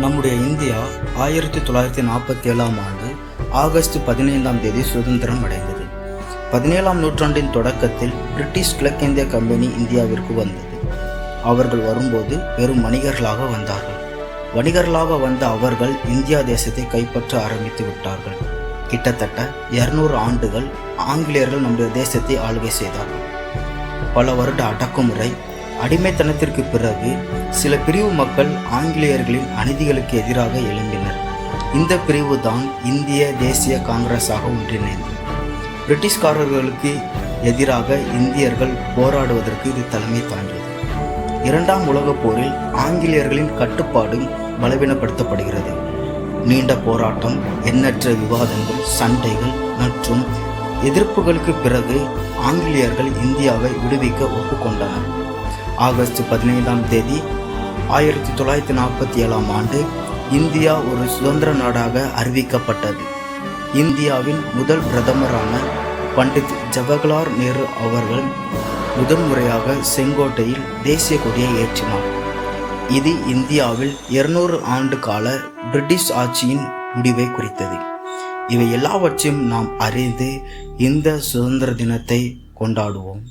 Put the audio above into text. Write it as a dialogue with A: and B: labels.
A: நம்முடைய இந்தியா ஆயிரத்தி தொள்ளாயிரத்தி நாற்பத்தி ஏழாம் ஆண்டு ஆகஸ்ட் பதினைந்தாம் தேதி சுதந்திரம் அடைந்தது. பதினேழாம் நூற்றாண்டின் தொடக்கத்தில் பிரிட்டிஷ் கிழக்கிந்திய கம்பெனி இந்தியாவிற்கு வந்தது. அவர்கள் வரும்போது வெறும் வணிகர்களாக வந்தார்கள். வணிகர்களாக வந்த அவர்கள் இந்தியா தேசத்தை கைப்பற்ற ஆரம்பித்து விட்டார்கள். கிட்டத்தட்ட இருநூறு ஆண்டுகள் ஆங்கிலேயர்கள் நம்முடைய தேசத்தை ஆளுகை செய்தார்கள். பல வருட அடக்குமுறை அடிமைத்தனத்திற்கு பிறகு சில பிரிவு மக்கள் ஆங்கிலேயர்களின் அநீதிகளுக்கு எதிராக எழும்பினர். இந்த பிரிவு தான் இந்திய தேசிய காங்கிரஸாக ஒன்றிணைந்தது. பிரிட்டிஷ்காரர்களுக்கு எதிராக இந்தியர்கள் போராடுவதற்கு இது தலைமை தாங்கியது. இரண்டாம் உலகப் போரில் ஆங்கிலேயர்களின் கட்டுப்பாடும் பலவீனப்படுத்தப்படுகிறது. நீண்ட போராட்டம் எண்ணற்ற விவாதங்கள் சண்டைகள் மற்றும் எதிர்ப்புகளுக்கு பிறகு ஆங்கிலேயர்கள் இந்தியாவை விடுவிக்க ஒப்புக்கொண்டனர். ஆகஸ்ட் பதினைந்தாம் தேதி ஆயிரத்தி தொள்ளாயிரத்தி நாற்பத்தி ஏழாம் ஆண்டு இந்தியா ஒரு சுதந்திர நாடாக அறிவிக்கப்பட்டது. இந்தியாவின் முதல் பிரதமரான பண்டித் ஜவஹர்லால் நேரு அவர்கள் முதன்முறையாக செங்கோட்டையில் தேசிய கொடியை ஏற்றினார். இது இந்தியாவில் இருநூறு ஆண்டு கால பிரிட்டிஷ் ஆட்சியின் முடிவை குறித்தது. இவை எல்லாவற்றையும் நாம் அறிந்து இந்த சுதந்திர தினத்தை கொண்டாடுவோம்.